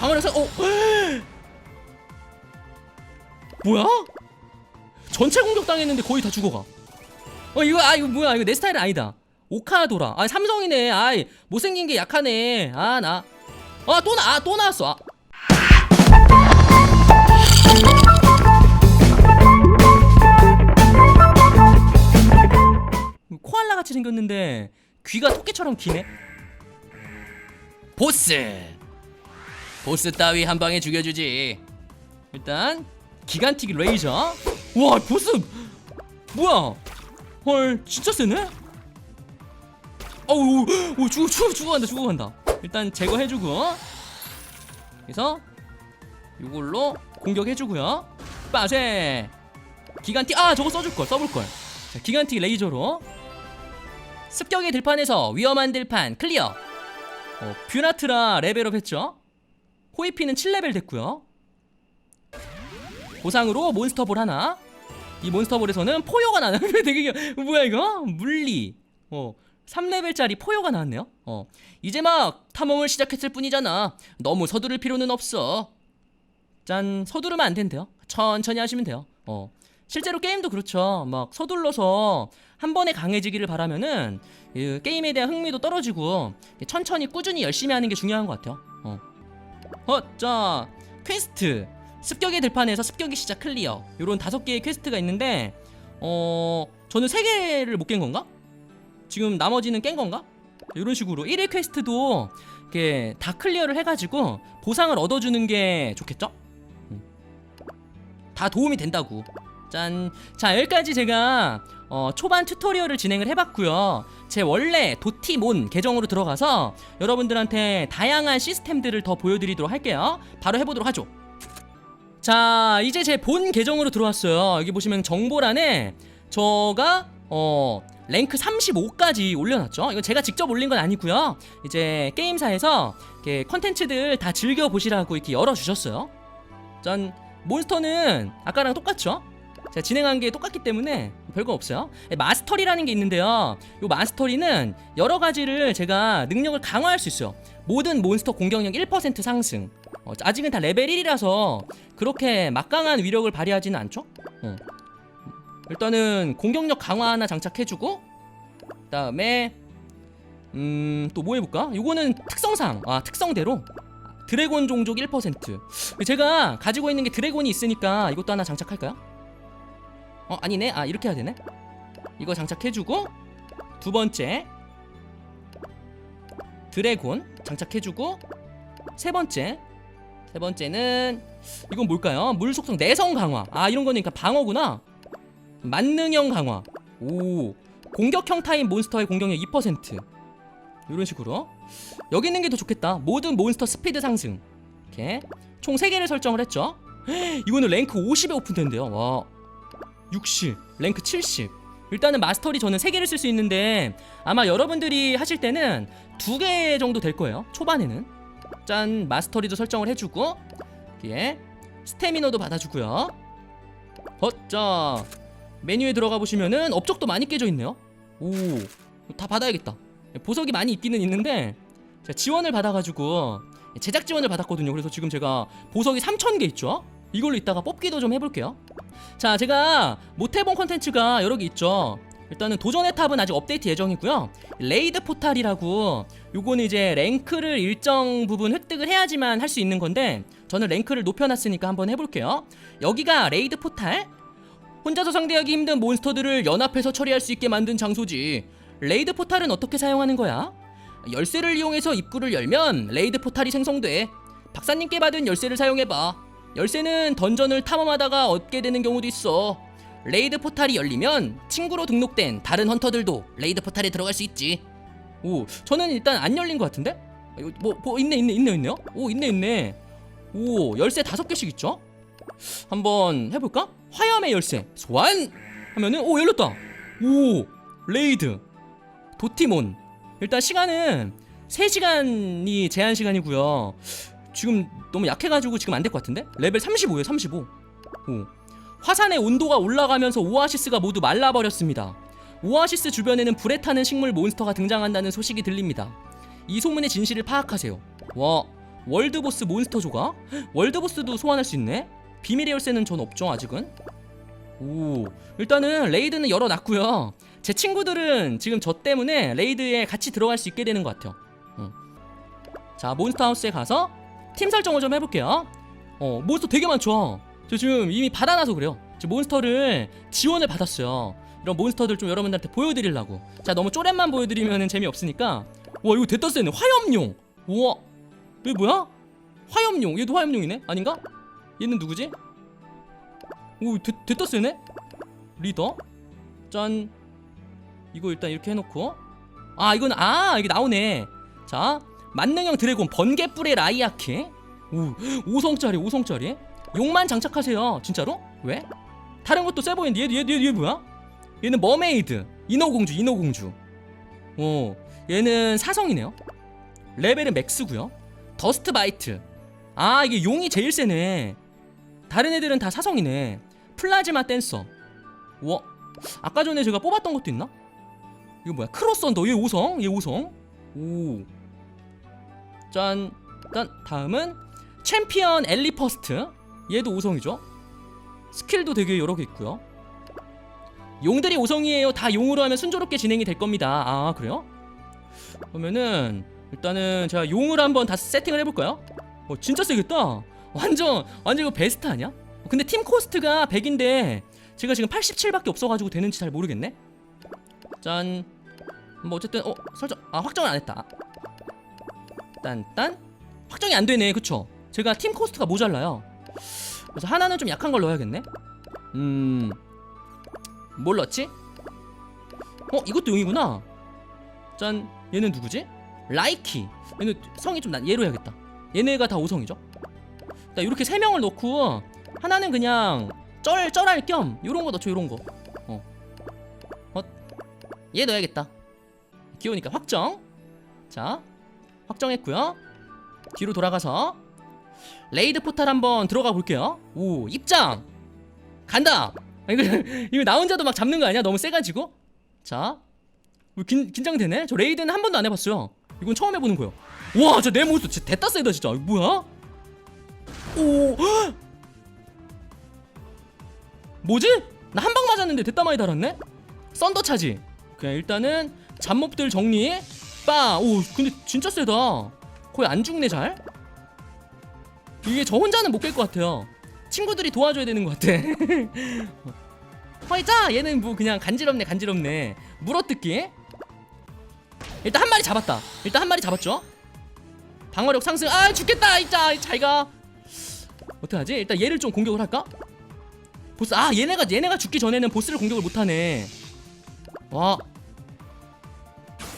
방어력 사 어. 뭐야? 전체 공격 당했는데 거의 다 죽어가. 어 이거 아 이거 뭐야 이거 내 스타일은 아니다. 오카도라. 아 삼성이네. 아이 못생긴 게 약하네. 아 나. 아 또 나. 아, 또 나왔어. 아. 코알라 같이 생겼는데 귀가 토끼처럼 기네. 보스. 보스 따위 한 방에 죽여주지. 일단 기간틱 레이저. 와 보스 뭐야? 헐 진짜 세네. 어우 오 죽어 죽어 죽어간다 죽어간다. 일단 제거해주고. 그래서 이걸로 공격해주고요. 빠세. 기간틱 아 저거 써줄 걸 써볼 걸. 자, 기간틱 레이저로 습격의 들판에서 위험한 들판 클리어. 어, 뷰나트라 레벨업 했죠. 호이피는 7레벨 됐고요. 보상으로 몬스터볼 하나. 이 몬스터볼에서는 포효가 나는 되게 기- 뭐야 이거? 물리. 어. 3레벨짜리 포효가 나왔네요. 어. 이제 막 탐험을 시작했을 뿐이잖아. 너무 서두를 필요는 없어. 짠. 서두르면 안 된대요. 천천히 하시면 돼요. 어. 실제로 게임도 그렇죠. 막 서둘러서 한 번에 강해지기를 바라면은 이 게임에 대한 흥미도 떨어지고 천천히 꾸준히 열심히 하는 게 중요한 것 같아요. 어. 어, 자 퀘스트 습격의 들판에서 습격의 시작 클리어. 요런 다섯 개의 퀘스트가 있는데 어 저는 세 개를 못 깬 건가? 지금 나머지는 깬 건가? 이런 식으로 1일 퀘스트도 이렇게 다 클리어를 해가지고 보상을 얻어주는 게 좋겠죠? 음. 다 도움이 된다고. 짠. 자 여기까지 제가 어, 초반 튜토리얼을 진행을 해봤고요. 제 원래 도티몬 계정으로 들어가서 여러분들한테 다양한 시스템들을 더 보여드리도록 할게요. 바로 해보도록 하죠. 자 이제 제 본 계정으로 들어왔어요. 여기 보시면 정보란에 저가 어 랭크 35까지 올려놨죠. 이건 제가 직접 올린 건 아니고요. 이제 게임사에서 이렇게 컨텐츠들 다 즐겨 보시라고 이렇게 열어 주셨어요. 짠 몬스터는 아까랑 똑같죠? 제가 진행한 게 똑같기 때문에 별거 없어요. 마스터리라는 게 있는데요. 이 마스터리는 여러 가지를 제가 능력을 강화할 수 있어요. 모든 몬스터 공격력 1% 상승. 어, 아직은 다 레벨 1이라서 그렇게 막강한 위력을 발휘하지는 않죠. 어. 일단은 공격력 강화 하나 장착해주고 그다음에 음 또 뭐 해볼까? 요거는 특성상 아 특성대로 드래곤 종족 1% 제가 가지고 있는 게 드래곤이 있으니까 이것도 하나 장착할까요? 어 아니네. 아 이렇게 해야 되네. 이거 장착해주고 두 번째 드래곤 장착해주고 세 번째. 세 번째는 이건 뭘까요? 물 속성 내성 강화. 아 이런 거는 그러니까 방어구나. 만능형 강화. 오. 공격형 타입 몬스터의 공격력 2% 이런 식으로. 여기 있는 게 더 좋겠다. 모든 몬스터 스피드 상승. 이렇게 총 3개를 설정을 했죠. 이거는 랭크 50에 오픈된대요. 와 60, 랭크 70. 일단은 마스터리 저는 3개를 쓸 수 있는데 아마 여러분들이 하실 때는 2개 정도 될 거예요. 초반에는. 짠, 마스터리도 설정을 해주고 예, 스태미너도 받아주고요. 어, 자 메뉴에 들어가 보시면은 업적도 많이 깨져 있네요. 오, 다 받아야겠다. 보석이 많이 있기는 있는데 지원을 받아가지고 제작 지원을 받았거든요. 그래서 지금 제가 보석이 3,000개 있죠. 이걸로 이따가 뽑기도 좀 해볼게요. 자, 제가 못해본 콘텐츠가 여러 개 있죠. 일단은 도전의 탑은 아직 업데이트 예정이고요. 레이드 포탈이라고 요거는 이제 랭크를 일정 부분 획득을 해야지만 할 수 있는 건데 저는 랭크를 높여놨으니까 한번 해볼게요. 여기가 레이드 포탈. 혼자서 상대하기 힘든 몬스터들을 연합해서 처리할 수 있게 만든 장소지. 레이드 포탈은 어떻게 사용하는 거야? 열쇠를 이용해서 입구를 열면 레이드 포탈이 생성돼. 박사님께 받은 열쇠를 사용해봐. 열쇠는 던전을 탐험하다가 얻게 되는 경우도 있어. 레이드 포탈이 열리면 친구로 등록된 다른 헌터들도 레이드 포탈에 들어갈 수 있지. 오, 저는 일단 안 열린 것 같은데? 아, 뭐, 뭐 있네, 있네, 있네, 있네요. 오, 있네, 있네. 오, 열쇠 다섯 개씩 있죠? 한번 해볼까? 화염의 열쇠 소환 하면은 오 열렸다. 오, 레이드 도티몬. 일단 시간은 3시간이 제한 시간이고요. 지금 너무 약해가지고 지금 안 될 것 같은데? 레벨 35에요 35 오. 화산의 온도가 올라가면서 오아시스가 모두 말라버렸습니다. 오아시스 주변에는 불에 타는 식물 몬스터가 등장한다는 소식이 들립니다. 이 소문의 진실을 파악하세요. 와 월드보스 몬스터 조각 월드보스도 소환할 수 있네? 비밀의 열쇠는 전 없죠 아직은? 오 일단은 레이드는 열어놨고요. 제 친구들은 지금 저 때문에 레이드에 같이 들어갈 수 있게 되는 것 같아요. 응. 자 몬스터하우스에 가서 팀 설정을 좀 해볼게요. 어 몬스터 되게 많죠? 저 지금 이미 받아놔서 그래요. 지금 몬스터를 지원을 받았어요. 이런 몬스터들 좀 여러분들한테 보여드리려고. 자 너무 쪼렛만 보여드리면 재미없으니까. 와 이거 됐다 세네. 화염용! 우와. 이게 뭐야? 화염용. 얘도 화염용이네? 아닌가? 얘는 누구지? 오 됐, 됐다 세네? 리더? 짠. 이거 일단 이렇게 해놓고. 아 이건 아 이게 나오네. 자 만능형 드래곤 번개뿔의 라이아키 오 5성짜리 5성짜리? 용만 장착하세요. 진짜로? 왜? 다른 것도 세 보이는데 얘, 얘, 얘, 얘 뭐야? 얘는 머메이드 인어공주 인어공주. 어 얘는 사성이네요. 레벨은 맥스고요. 더스트 바이트. 아 이게 용이 제일 세네. 다른 애들은 다 사성이네. 플라즈마 댄서. 우와 아까 전에 제가 뽑았던 것도 있나? 이거 뭐야? 크로스언더 얘 5성? 얘 5성? 오 짠. 일단 다음은 챔피언 엘리 퍼스트. 얘도 5성이죠. 스킬도 되게 여러 개 있고요. 용들이 5성이에요. 다 용으로 하면 순조롭게 진행이 될 겁니다. 아 그래요? 그러면은 일단은 제가 용을 한번 다 세팅을 해 볼까요? 어 진짜 세겠다. 완전 완전 이거 베스트 아니야? 어, 근데 팀 코스트가 100인데 제가 지금 87밖에 없어가지고 되는지 잘 모르겠네. 짠. 뭐 어쨌든 어 설정 아 확정을 안 했다 딴딴? 확정이 안 되네. 그쵸? 제가 팀 코스트가 모자라요. 그래서 하나는 좀 약한 걸 넣어야겠네. 음뭘 넣지? 어 이것도 용이구나. 짠. 얘는 누구지? 라이키. 얘는 성이 좀 난 얘로 해야겠다. 얘네가 다 5성이죠? 자 이렇게 세 명을 넣고 하나는 그냥 쩔 쩔할 겸 요런 거 넣죠 요런 거. 어. 어. 얘 넣어야겠다. 귀여우니까 확정. 자 확정했고요. 뒤로 돌아가서 레이드 포탈 한번 들어가 볼게요. 오 입장! 간다! 아, 이거 이거 나 혼자도 막 잡는 거 아니야? 너무 세가지고? 자 어, 긴, 긴장되네? 저 레이드는 한 번도 안 해봤어요. 이건 처음 해보는 거예요. 와 진짜 내 모습 진짜 됐다 세다 진짜. 뭐야? 오 헉! 뭐지? 나 한 방 맞았는데 됐다 많이 달았네? 썬더 차지. 그냥 일단은 잡몹들 정리 빠오 근데 진짜 세다. 거의 안 죽네 잘? 이게 저 혼자는 못 깰 것 같아요. 친구들이 도와줘야 되는 것 같아. 화이자! 얘는 뭐 그냥 간지럽네 간지럽네. 물어뜯기. 일단 한 마리 잡았다. 일단 한 마리 잡았죠? 방어력 상승. 아 죽겠다! 이자 잘가. 어떡하지? 일단 얘를 좀 공격을 할까? 보스 아 얘네가 얘네가 죽기 전에는 보스를 공격을 못하네. 와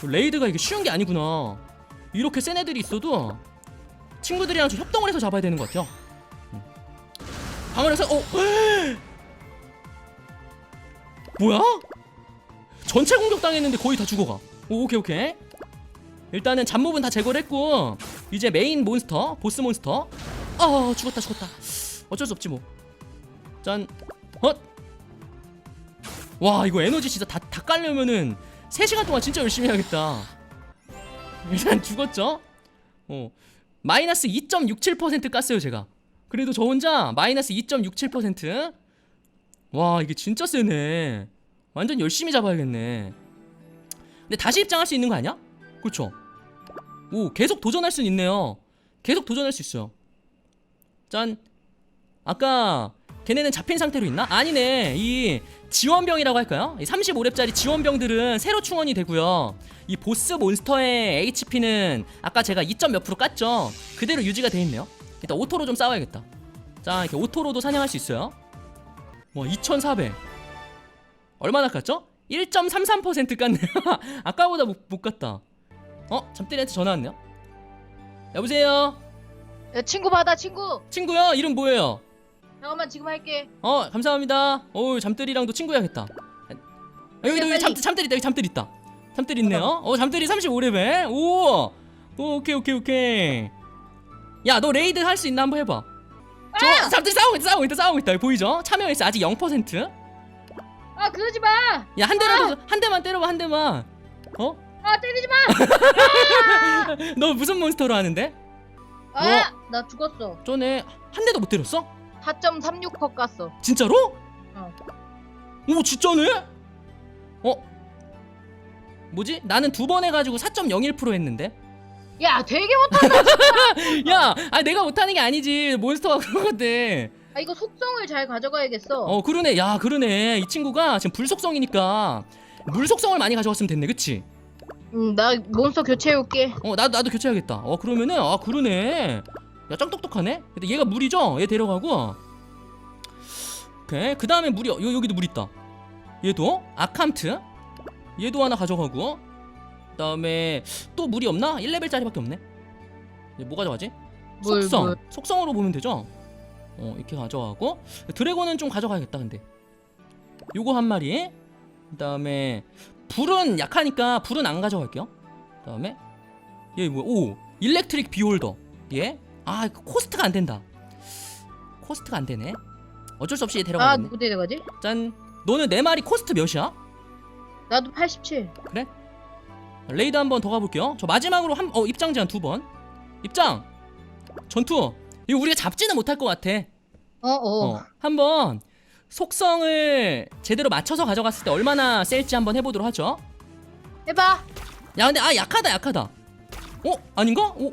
레이드가 이게 쉬운 게 아니구나. 이렇게 센 애들이 있어도 친구들이랑 좀 협동을 해서 잡아야 되는 것 같아요. 음. 방어력 상어 뭐야? 전체 공격 당했는데 거의 다 죽어가. 오, 오케이 오케이. 일단은 잡몹은 다 제거를 했고 이제 메인 몬스터 보스 몬스터. 아 죽었다 죽었다. 어쩔 수 없지 뭐짠. 헛! 와 이거 에너지 진짜 다, 다 깔려면은 3시간 동안 진짜 열심히 해야겠다. 일단 죽었죠? 어. 마이너스 2.67% 깠어요 제가. 그래도 저 혼자 마이너스 2.67%와 이게 진짜 세네. 완전 열심히 잡아야겠네. 근데 다시 입장할 수 있는 거 아니야? 그렇죠 오 계속 도전할 수 있네요. 계속 도전할 수 있어요. 짠. 아까 걔네는 잡힌 상태로 있나? 아니네. 이 지원병이라고 할까요? 이 35렙짜리 지원병들은 새로 충원이 되고요. 이 보스 몬스터의 HP는 아까 제가 2. 몇 프로 깠죠? 그대로 유지가 돼 있네요. 일단 오토로 좀 싸워야겠다. 자 이렇게 오토로도 사냥할 수 있어요. 와 2400 얼마나 깠죠? 1.33% 깠네요. 아까보다 못, 못 깠다. 어? 잠들이한테 전화 왔네요? 여보세요? 야, 친구 받아 친구. 친구요? 이름 뭐예요? 잠깐만 지금 할게. 어 감사합니다. 어 잠들이랑도 친구야겠다. 아, 여기 여기 잠, 잠들 있다 여기 잠들 있다. 잠들 있네요. 어 잠들이 35레벨 오! 오, 오케이 오케이 오케이. 야 너 레이드 할 수 있나 한번 해봐. 저 잠들이 싸우고 있다 싸우고 있다 싸우고 있다. 보이죠? 참여했어 아직 0%야 아 그러지 마아 한 대라도 한 대만 때려봐 한 대만. 어? 때리지 마! 너 무슨 몬스터로 하는데? 아, 나 죽었어. 전에 한 대도 못 때렸어? 4.36% 깠어. 진짜로? 어. 오 진짜네? 어? 뭐지? 나는 두 번 해가지고 4.01% 했는데 야, 되게 못한다. 야! 아 내가 못하는 게 아니지 몬스터가 그러거든 아, 이거 속성을 잘 가져가야겠어. 어 그러네 야 그러네 이 친구가 지금 불속성이니까 물속성을 많이 가져왔으면 됐네 그치? 응, 나 몬스터 교체해올게. 어 나도 나도 교체해야겠다 어 그러면은 아 그러네 야짱 똑똑하네? 근데 얘가 물이죠? 얘 데려가고. 오케이. 그 다음에 물이 여, 여기도 물 있다. 얘도 아캄트? 얘도 하나 가져가고. 그 다음에 또 물이 없나? 1레벨짜리밖에 없네. 얘뭐 가져가지? 물, 속성. 물. 속성으로 보면 되죠? 어 이렇게 가져가고. 드래곤은 좀 가져가야겠다 근데. 요거 한 마리. 그 다음에 불은 약하니까 불은 안 가져갈게요. 그 다음에 얘 뭐야? 오! 일렉트릭 비홀더. 얘 아 코스트가 안 된다 코스트가 안 되네 어쩔 수 없이 얘 아, 누구 데려가지? 짠 너는 네 마리 코스트 몇이야? 나도 87. 레이드 한 번 더 가볼게요 저 마지막으로 한 어 입장 제한 두 번 입장 전투 이거 우리가 잡지는 못할 것 같아 어, 어. 어, 한번 속성을 제대로 맞춰서 가져갔을 때 얼마나 셀지 한번 해보도록 하죠. 해봐. 야 근데 아 약하다 약하다. 어 아닌가? 어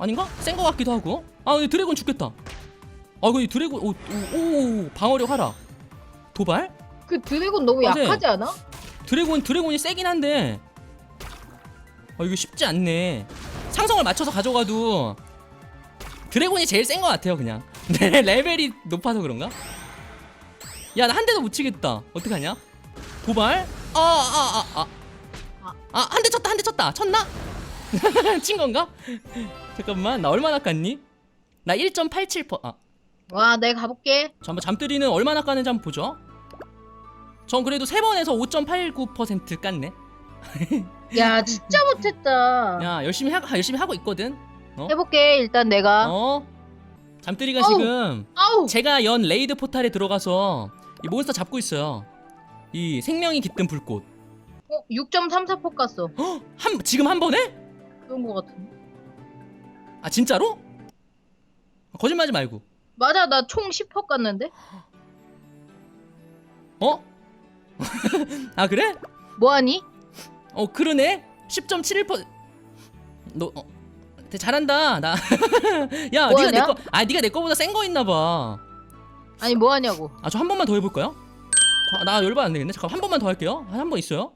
아닌가? 센 거 같기도 하고. 아 근데 드래곤 죽겠다. 아 근데 드래곤 오, 오, 오 방어력 하라. 도발? 그 드래곤 너무 맞아. 약하지 않아? 드래곤 드래곤이 세긴 한데. 아 이거 쉽지 않네. 상성을 맞춰서 가져가도 드래곤이 제일 센 거 같아요 그냥. 네 레벨이 높아서 그런가? 야 나 한 대도 못 치겠다. 어떡하냐? 도발? 아 아 아 아. 아한 대 쳤다 한 대 쳤다. 쳤나? 친 건가? 잠깐만 나 얼마나 깠니? 나 1.87%. 아, 와, 내가 가볼게. 저 한번 잠들이는 얼마나 까는지 한번 보죠. 전 그래도 세 번에서 5.89% 깠네. 야, 진짜 못했다. 야 열심히 하, 열심히 하고 있거든. 어? 해볼게, 일단 내가. 어? 잠들이가 어우. 지금 아우! 제가 연 레이드 포탈에 들어가서 이 몬스터 잡고 있어요. 이 생명이 깃든 불꽃. 어, 6.34% 깠어. 헉! 한 지금 한 번에? 그런 거 같은데. 아 진짜로? 거짓말하지 말고. 맞아, 나 총 10% 깠는데? 어? 아 그래? 뭐하니? 어 그러네. 10.71%. 너 어, 되게 잘한다. 나. 야, 네가 뭐하냐? 내 거. 아, 네가 내 거보다 센 거 있나 봐. 아니, 뭐하냐고. 아, 저 한 번만 더 해 볼까요? 저, 나 열받 안 되겠네. 잠깐 한 번만 더 할게요. 한 번 있어요?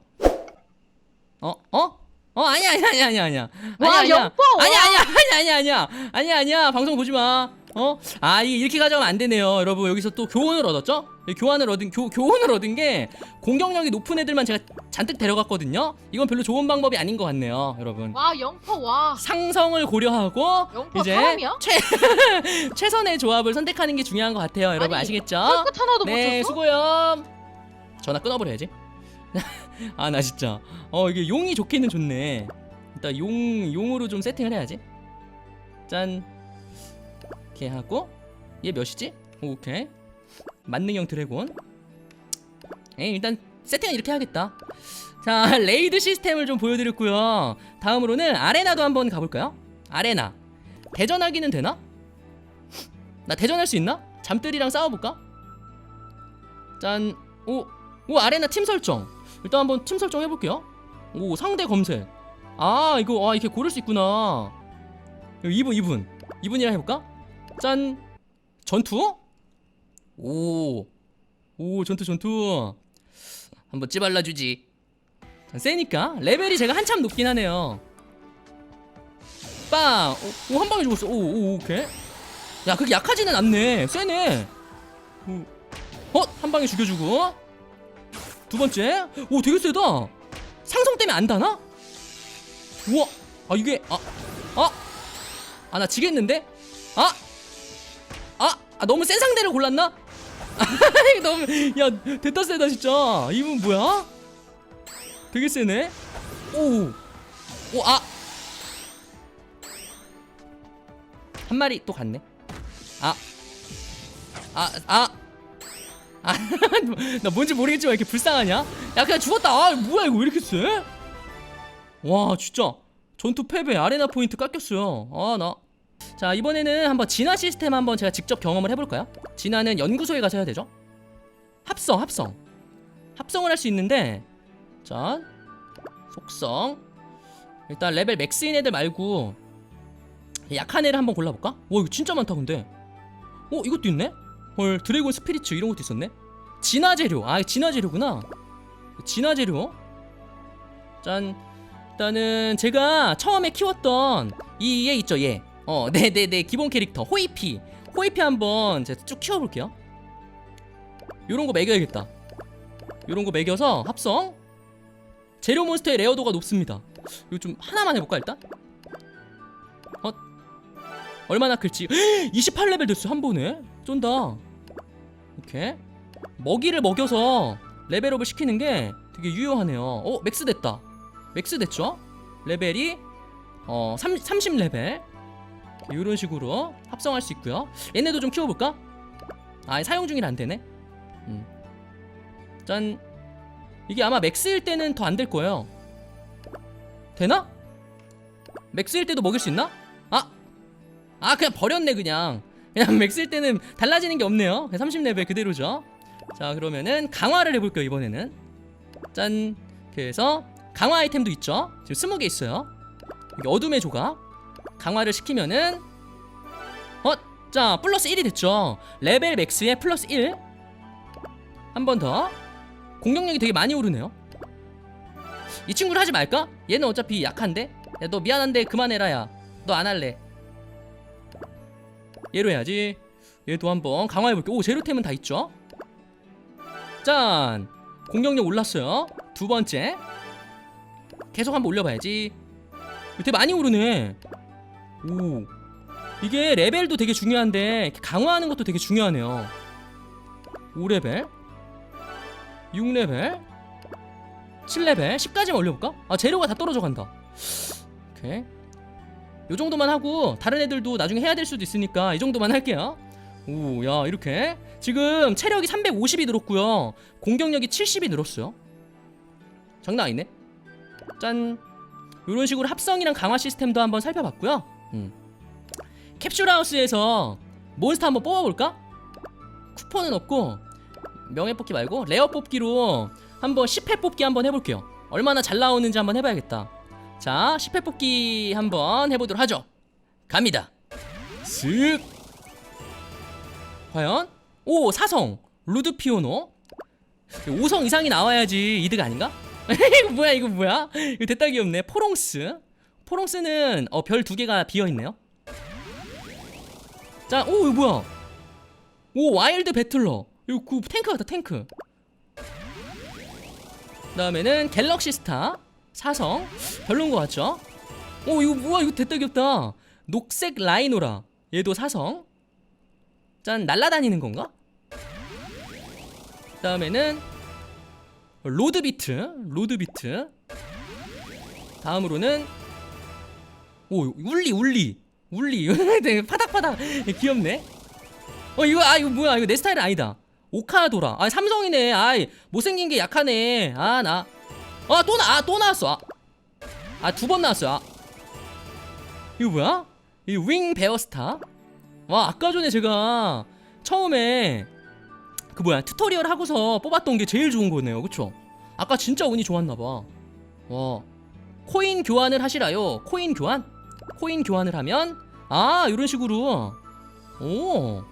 어? 어? 어 아니야 아니야 아니야 아니야 아니야 와, 아니야, 영포! 아니야 아니야 아니야 아니야 아니야 아니야 방송 보지 마. 어? 아 이게 이렇게 가져가면 안 되네요, 여러분. 여기서 또 교훈을 얻었죠? 이 교환을 얻은 교, 교훈을 얻은 게 공격력이 높은 애들만 제가 잔뜩 데려갔거든요. 이건 별로 좋은 방법이 아닌 것 같네요, 여러분. 와, 0% 와. 상성을 고려하고 영포 이제 사람이야? 최 최선의 조합을 선택하는 게 중요한 것 같아요, 여러분 아니, 아시겠죠? 끝 하나도 네, 못 쳤어? 수고요. 전화 끊어버려야지. 아, 나 진짜. 어, 이게 용이 좋기는 좋네. 일단 용 용으로 좀 세팅을 해야지. 짠. 이렇게 하고 얘 몇이지? 오케이. 만능형 드래곤. 에이, 일단 세팅은 이렇게 해야겠다. 자, 레이드 시스템을 좀 보여드렸고요. 다음으로는 아레나도 한번 가볼까요? 아레나. 대전하기는 되나? 나 대전할 수 있나? 잠들이랑 싸워볼까? 짠. 오, 오 아레나 팀 설정. 일단 한번 팀 설정 해볼게요. 오 상대 검색. 아 이거 아 이렇게 고를 수 있구나. 이거 2분 2분 2분이라 해볼까? 짠. 전투? 오. 오 전투 전투. 한번 찌발라주지. 자, 세니까 레벨이 제가 한참 높긴 하네요. 빵. 오, 오, 한 방에 죽었어. 오, 오 오케이. 야 그게 약하지는 않네. 세네. 오. 어? 한 방에 죽여주고 두 번째? 오 되게 세다. 상성 때문에 안 다나? 우와. 아 이게 아 아 아 나 지겠는데? 아. 아, 아, 너무 센 상대를 골랐나? 너무 야 됐다 세다 진짜. 이분 뭐야? 되게 세네. 오 오 아 한 마리 또 갔네. 아. 아, 아. 아, 나 뭔지 모르겠지만 이렇게 불쌍하냐? 야, 그냥 죽었다. 아, 뭐야, 이거 왜 이렇게 세? 와, 진짜. 전투 패배, 아레나 포인트 깎였어요. 아, 나. 자 이번에는 한번 진화 시스템 한번 제가 직접 경험을 해볼까요? 진화는 연구소에 가서 해야 되죠. 합성, 합성, 합성을 할 수 있는데 자 속성 일단 레벨 맥스인 애들 말고 약한 애를 한번 골라볼까? 와 이거 진짜 많다 근데 어 이것도 있네? 헐 드래곤 스피리츠 이런 것도 있었네? 진화 재료. 아 진화 재료구나. 진화 재료? 짠. 일단은 제가 처음에 키웠던 이 얘 있죠 얘 어 네네네. 기본 캐릭터 호이피. 호이피 한번 제가 쭉 키워볼게요. 요런 거 먹여야겠다. 요런 거 먹여서 합성. 재료 몬스터의 레어도가 높습니다. 이거 좀 하나만 해볼까 일단? 어 얼마나 클지? 28레벨 됐어 한 번에. 쫀다 이렇게 먹이를 먹여서 레벨업을 시키는 게 되게 유효하네요 어 맥스 됐다 맥스 됐죠 레벨이 어 3, 30레벨 이런 식으로 합성할 수 있고요 얘네도 좀 키워볼까? 아 사용 중이라 안 되네 음. 짠 이게 아마 맥스일 때는 더 안 될 거예요 되나? 맥스일 때도 먹일 수 있나? 아! 아 그냥 버렸네 그냥 그냥 맥스일 때는 달라지는 게 없네요. 30레벨 그대로죠. 자 그러면은 강화를 해볼게요 이번에는. 짠. 그래서 강화 아이템도 있죠? 지금 20개 있어요. 여기 어둠의 조각. 강화를 시키면은 어? 자 플러스 1이 됐죠. 레벨 맥스에 플러스 1 한 번 더. 공격력이 되게 많이 오르네요. 이 친구를 하지 말까? 얘는 어차피 약한데? 야 너 미안한데 그만해라 야너 안 할래 얘로 해야지. 얘도 한번 강화해볼게. 오 제로템은 다 있죠? 짠! 공격력 올랐어요. 두 번째. 계속 한번 올려봐야지. 되게 많이 오르네. 오. 이게 레벨도 되게 중요한데 강화하는 것도 되게 중요하네요. 5레벨. 6레벨. 7레벨. 10까지만 올려볼까? 아 재료가 다 떨어져 간다. 오케이 요 정도만 하고 다른 애들도 나중에 해야 될 수도 있으니까 이 정도만 할게요. 오 야 이렇게. 지금 체력이 350이 늘었고요. 공격력이 70이 늘었어요. 장난 아니네. 짠. 이런 식으로 합성이랑 강화 시스템도 한번 살펴봤고요. 음. 캡슐하우스에서 몬스터 한번 뽑아볼까? 쿠폰은 없고 명예 뽑기 말고 레어 뽑기로 한번 10회 뽑기 한번 해볼게요. 얼마나 잘 나오는지 한번 해봐야겠다 자 10회 뽑기 한번 해보도록 하죠. 갑니다. 슥. 과연? 오 사성. 루드피오노? 5성 이상이 나와야지 이득 아닌가? 이거 뭐야 이거 뭐야? 이거 됐다 귀엽네. 포롱스. 포롱스는 어, 별 두 개가 비어있네요. 자오 이거 뭐야? 오 와일드 배틀러. 이거 그 탱크 같다 탱크. 그다음에는 갤럭시 스타 사성? 별론 것 같죠? 오 이거 뭐야 이거 됐다 귀엽다. 녹색 라이노라. 얘도 사성? 짠 날라다니는 건가? 그 다음에는 로드비트 로드비트. 다음으로는 오 울리 울리. 울리. 파닥파닥. 귀엽네. 어 이거 아 이거 뭐야? 이거 내 스타일은 아니다. 오카도라. 아 삼성이네. 아이 못생긴 게 약하네. 아나 아 또나또 나왔어. 아 두 번 나왔어. 아. 이거 뭐야? 이 윙 베어스타? 와 아까 전에 제가 처음에 그 뭐야 튜토리얼 하고서 뽑았던 게 제일 좋은 거네요. 그쵸? 아까 진짜 운이 좋았나봐. 와. 코인 교환을 하시라요. 코인 교환? 코인 교환을 하면 아 이런 식으로. 오.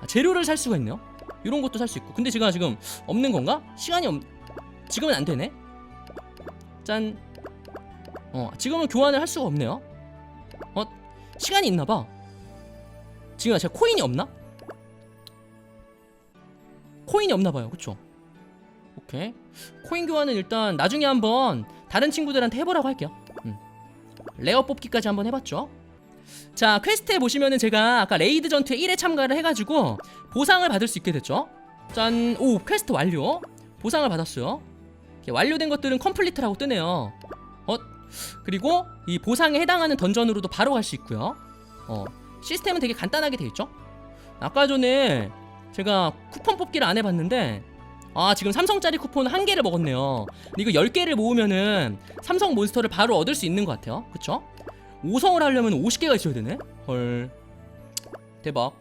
아, 재료를 살 수가 있네요. 이런 것도 살 수 있고. 근데 제가 지금 없는 건가? 시간이 없 지금은 안 되네 짠 어 지금은 교환을 할 수가 없네요. 어 시간이 있나 봐. 지금 제가 코인이 없나? 코인이 없나 봐요. 그쵸? 오케이. 코인 교환은 일단 나중에 한번 다른 친구들한테 해 보라고 할게요. 음. 레어 뽑기까지 한번 해 봤죠? 자 퀘스트에 보시면은 제가 아까 레이드 전투에 1회 참가를 해 가지고 보상을 받을 수 있게 됐죠? 짠 오 퀘스트 완료. 보상을 받았어요 완료된 것들은 컴플리트라고 뜨네요. 어? 그리고 이 보상에 해당하는 던전으로도 바로 갈 수 있고요. 어 시스템은 되게 간단하게 돼 있죠? 아까 전에 제가 쿠폰 뽑기를 안 해봤는데 아 지금 삼성짜리 쿠폰 한 개를 먹었네요. 근데 이거 10개를 모으면은 삼성 몬스터를 바로 얻을 수 있는 것 같아요. 그쵸? 5성을 하려면 50개가 있어야 되네? 헐. 대박.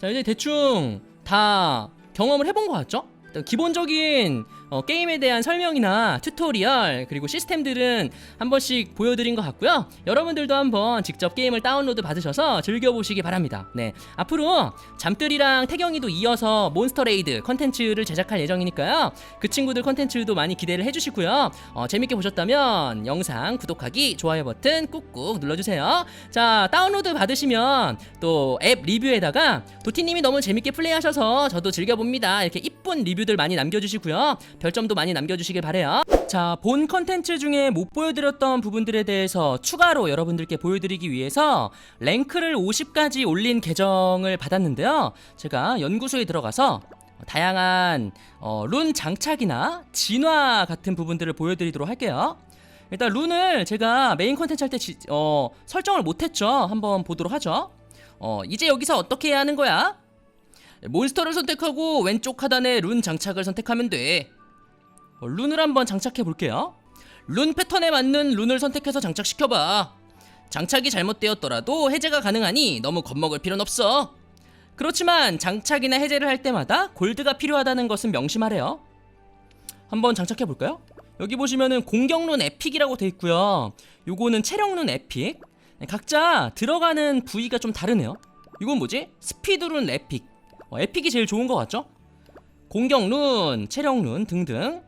자 이제 대충 다 경험을 해본 것 같죠? 기본적인 어, 게임에 대한 설명이나 튜토리얼 그리고 시스템들은 한 번씩 보여드린 것 같고요. 여러분들도 한번 직접 게임을 다운로드 받으셔서 즐겨보시기 바랍니다. 네 앞으로 잠들이랑 태경이도 이어서 몬스터 레이드 컨텐츠를 제작할 예정이니까요. 그 친구들 컨텐츠도 많이 기대를 해주시고요. 어, 재밌게 보셨다면 영상 구독하기 좋아요 버튼 꾹꾹 눌러주세요. 자 다운로드 받으시면 또 앱 리뷰에다가 도티님이 너무 재밌게 플레이하셔서 저도 즐겨봅니다. 이렇게 이쁜 리뷰들 많이 남겨주시고요 별점도 많이 남겨주시길 바래요. 자 본 컨텐츠 중에 못 보여드렸던 부분들에 대해서 추가로 여러분들께 보여드리기 위해서 랭크를 50까지 올린 계정을 받았는데요. 제가 연구소에 들어가서 다양한 어, 룬 장착이나 진화 같은 부분들을 보여드리도록 할게요. 일단 룬을 제가 메인 컨텐츠 할 때 어, 설정을 못했죠. 한번 보도록 하죠. 어, 이제 여기서 어떻게 해야 하는 거야? 몬스터를 선택하고 왼쪽 하단에 룬 장착을 선택하면 돼. 어, 룬을 한번 장착해 볼게요. 룬 패턴에 맞는 룬을 선택해서 장착시켜봐. 장착이 잘못되었더라도 해제가 가능하니 너무 겁먹을 필요는 없어. 그렇지만 장착이나 해제를 할 때마다 골드가 필요하다는 것은 명심하래요. 한번 장착해 볼까요? 여기 보시면은 공격룬 에픽이라고 돼 있고요. 요거는 체력룬 에픽. 각자 들어가는 부위가 좀 다르네요. 이건 뭐지? 스피드룬 에픽. 어, 에픽이 제일 좋은 것 같죠? 공격룬, 체력룬 등등.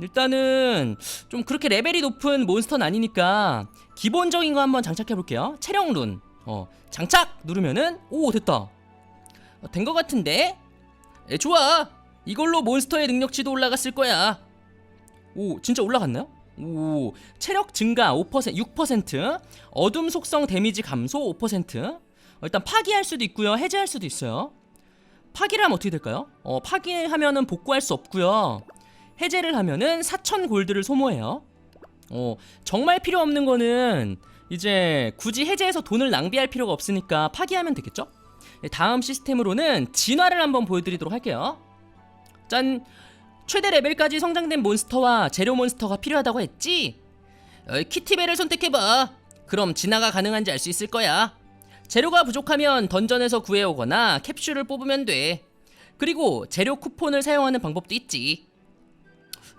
일단은 좀 그렇게 레벨이 높은 몬스터는 아니니까 기본적인 거 한번 장착해 볼게요. 체력룬. 어, 장착 누르면은 오 됐다. 어, 된것 같은데? 에, 좋아. 이걸로 몬스터의 능력치도 올라갔을 거야. 오, 진짜 올라갔나요? 오, 체력 증가 5%, 6%, 어둠 속성 데미지 감소 5%. 어, 일단 파기할 수도 있고요, 해제할 수도 있어요. 파기를 하면 어떻게 될까요? 어, 파기하면은 복구할 수 없고요. 해제를 하면은 4,000 골드를 소모해요. 어, 정말 필요 없는 거는 이제 굳이 해제해서 돈을 낭비할 필요가 없으니까 파기하면 되겠죠? 네, 다음 시스템으로는 진화를 한번 보여드리도록 할게요. 짠! 최대 레벨까지 성장된 몬스터와 재료 몬스터가 필요하다고 했지? 어, 키티벨을 선택해봐. 그럼 진화가 가능한지 알 수 있을 거야. 재료가 부족하면 던전에서 구해오거나 캡슐을 뽑으면 돼. 그리고 재료 쿠폰을 사용하는 방법도 있지.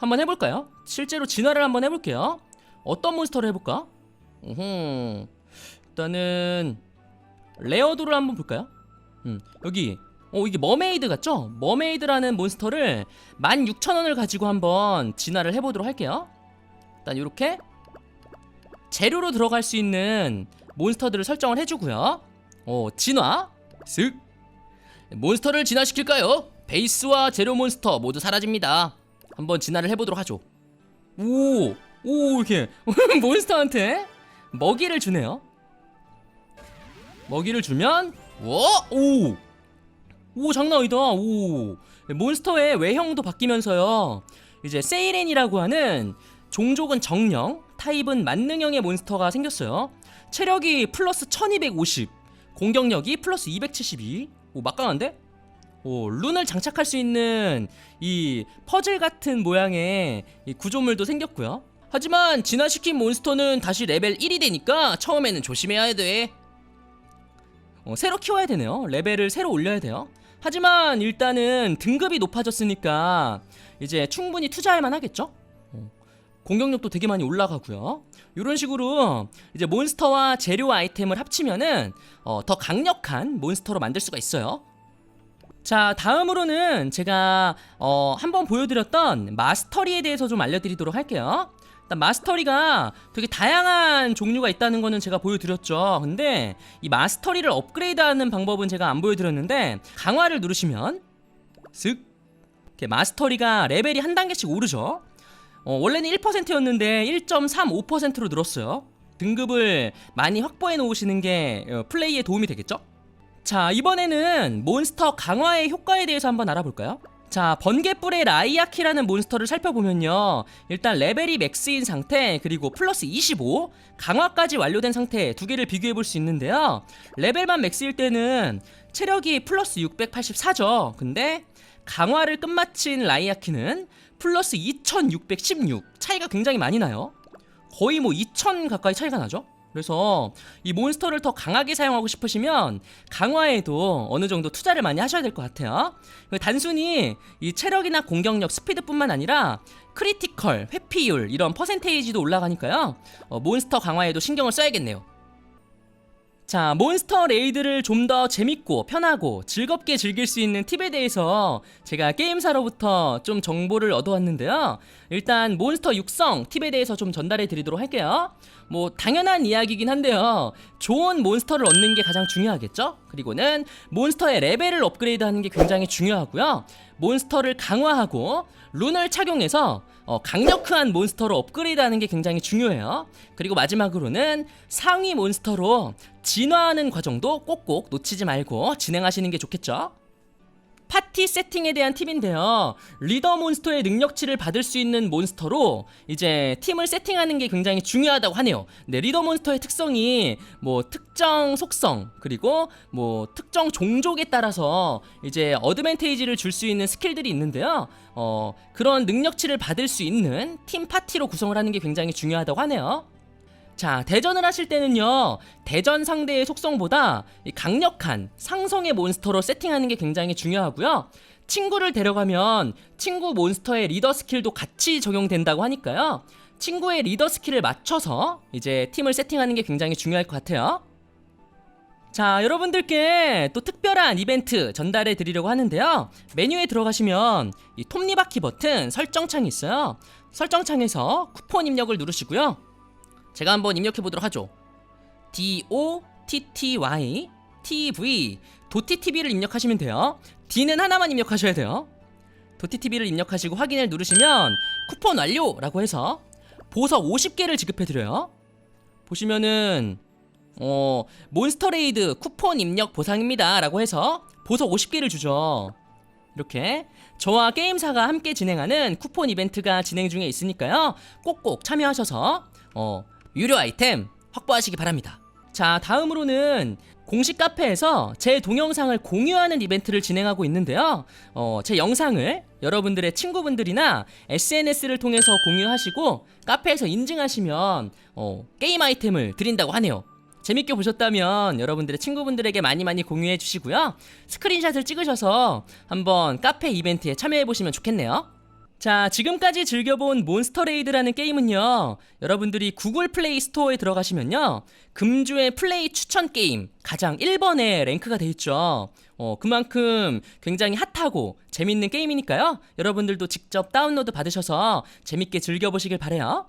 한번 해볼까요? 실제로 진화를 한번 해볼게요. 어떤 몬스터를 해볼까? 우흠. 일단은 레어도를 한번 볼까요? 음, 여기 어 이게 머메이드 같죠? 머메이드라는 몬스터를 16,000원을 가지고 한번 진화를 해보도록 할게요. 일단 이렇게 재료로 들어갈 수 있는 몬스터들을 설정을 해주고요. 어 진화 쓱 몬스터를 진화시킬까요? 베이스와 재료 몬스터 모두 사라집니다. 한번 진화를 해보도록 하죠. 오, 오 이렇게 몬스터한테 먹이를 주네요. 먹이를 주면 와, 오, 오 장난 아니다. 오 몬스터의 외형도 바뀌면서요. 이제 세이렌이라고 하는 종족은 정령, 타입은 만능형의 몬스터가 생겼어요. 체력이 플러스 1250, 공격력이 플러스 272. 오 막강한데? 오 룬을 장착할 수 있는 이 퍼즐 같은 모양의 이 구조물도 생겼고요. 하지만 진화시킨 몬스터는 다시 레벨 1이 되니까 처음에는 조심해야 돼. 어, 새로 키워야 되네요. 레벨을 새로 올려야 돼요. 하지만 일단은 등급이 높아졌으니까 이제 충분히 투자할 만하겠죠? 어, 공격력도 되게 많이 올라가고요. 이런 식으로 이제 몬스터와 재료 아이템을 합치면은 어, 더 강력한 몬스터로 만들 수가 있어요. 자, 다음으로는 제가 어, 한번 보여드렸던 마스터리에 대해서 좀 알려드리도록 할게요. 일단 마스터리가 되게 다양한 종류가 있다는 거는 제가 보여드렸죠. 근데 이 마스터리를 업그레이드하는 방법은 제가 안 보여드렸는데 강화를 누르시면 쓱 이렇게 마스터리가 레벨이 한 단계씩 오르죠. 어, 원래는 1%였는데 1.35%로 늘었어요. 등급을 많이 확보해 놓으시는 게 어, 플레이에 도움이 되겠죠? 자, 이번에는 몬스터 강화의 효과에 대해서 한번 알아볼까요? 자, 번개뿔의 라이아키라는 몬스터를 살펴보면요. 일단 레벨이 맥스인 상태, 그리고 플러스 25, 강화까지 완료된 상태 두 개를 비교해 볼 수 있는데요. 레벨만 맥스일 때는 체력이 플러스 684죠. 근데 강화를 끝마친 라이아키는 플러스 2616. 차이가 굉장히 많이 나요. 거의 뭐 2000 가까이 차이가 나죠? 그래서 이 몬스터를 더 강하게 사용하고 싶으시면 강화에도 어느 정도 투자를 많이 하셔야 될 것 같아요. 단순히 이 체력이나 공격력, 스피드뿐만 아니라 크리티컬, 회피율 이런 퍼센테이지도 올라가니까요. 어, 몬스터 강화에도 신경을 써야겠네요. 자, 몬스터 레이드를 좀 더 재밌고 편하고 즐겁게 즐길 수 있는 팁에 대해서 제가 게임사로부터 좀 정보를 얻어왔는데요. 일단 몬스터 육성 팁에 대해서 좀 전달해 드리도록 할게요. 뭐 당연한 이야기긴 한데요. 좋은 몬스터를 얻는 게 가장 중요하겠죠? 그리고는 몬스터의 레벨을 업그레이드 하는 게 굉장히 중요하고요. 몬스터를 강화하고 룬을 착용해서 어, 강력한 몬스터로 업그레이드 하는 게 굉장히 중요해요. 그리고 마지막으로는 상위 몬스터로 진화하는 과정도 꼭꼭 놓치지 말고 진행하시는 게 좋겠죠. 파티 세팅에 대한 팁인데요. 리더 몬스터의 능력치를 받을 수 있는 몬스터로 이제 팀을 세팅하는 게 굉장히 중요하다고 하네요. 네, 리더 몬스터의 특성이 뭐 특정 속성 그리고 뭐 특정 종족에 따라서 이제 어드밴테이지를 줄 수 있는 스킬들이 있는데요. 어, 그런 능력치를 받을 수 있는 팀 파티로 구성을 하는 게 굉장히 중요하다고 하네요. 자, 대전을 하실 때는요, 대전 상대의 속성보다 이 강력한 상성의 몬스터로 세팅하는 게 굉장히 중요하고요. 친구를 데려가면 친구 몬스터의 리더 스킬도 같이 적용된다고 하니까요. 친구의 리더 스킬을 맞춰서 이제 팀을 세팅하는 게 굉장히 중요할 것 같아요. 자, 여러분들께 또 특별한 이벤트 전달해 드리려고 하는데요. 메뉴에 들어가시면 이 톱니바퀴 버튼 설정창이 있어요. 설정창에서 쿠폰 입력을 누르시고요. 제가 한번 입력해 보도록 하죠. D O T T Y T V 도티 TV를 입력하시면 돼요. D는 하나만 입력하셔야 돼요. 도티 TV를 입력하시고 확인을 누르시면 쿠폰 완료라고 해서 보석 50개를 지급해 드려요. 보시면은 어 몬스터 레이드 쿠폰 입력 보상입니다라고 해서 보석 50개를 주죠. 이렇게 저와 게임사가 함께 진행하는 쿠폰 이벤트가 진행 중에 있으니까요. 꼭꼭 참여하셔서 어, 유료 아이템 확보하시기 바랍니다. 자, 다음으로는 공식 카페에서 제 동영상을 공유하는 이벤트를 진행하고 있는데요. 어, 제 영상을 여러분들의 친구분들이나 SNS를 통해서 공유하시고 카페에서 인증하시면 어, 게임 아이템을 드린다고 하네요. 재밌게 보셨다면 여러분들의 친구분들에게 많이 많이 공유해 주시고요. 스크린샷을 찍으셔서 한번 카페 이벤트에 참여해 보시면 좋겠네요. 자, 지금까지 즐겨본 몬스터 레이드라는 게임은요, 여러분들이 구글 플레이 스토어에 들어가시면요, 금주의 플레이 추천 게임 가장 1번에 랭크가 돼 있죠. 어, 그만큼 굉장히 핫하고 재밌는 게임이니까요, 여러분들도 직접 다운로드 받으셔서 재밌게 즐겨보시길 바래요.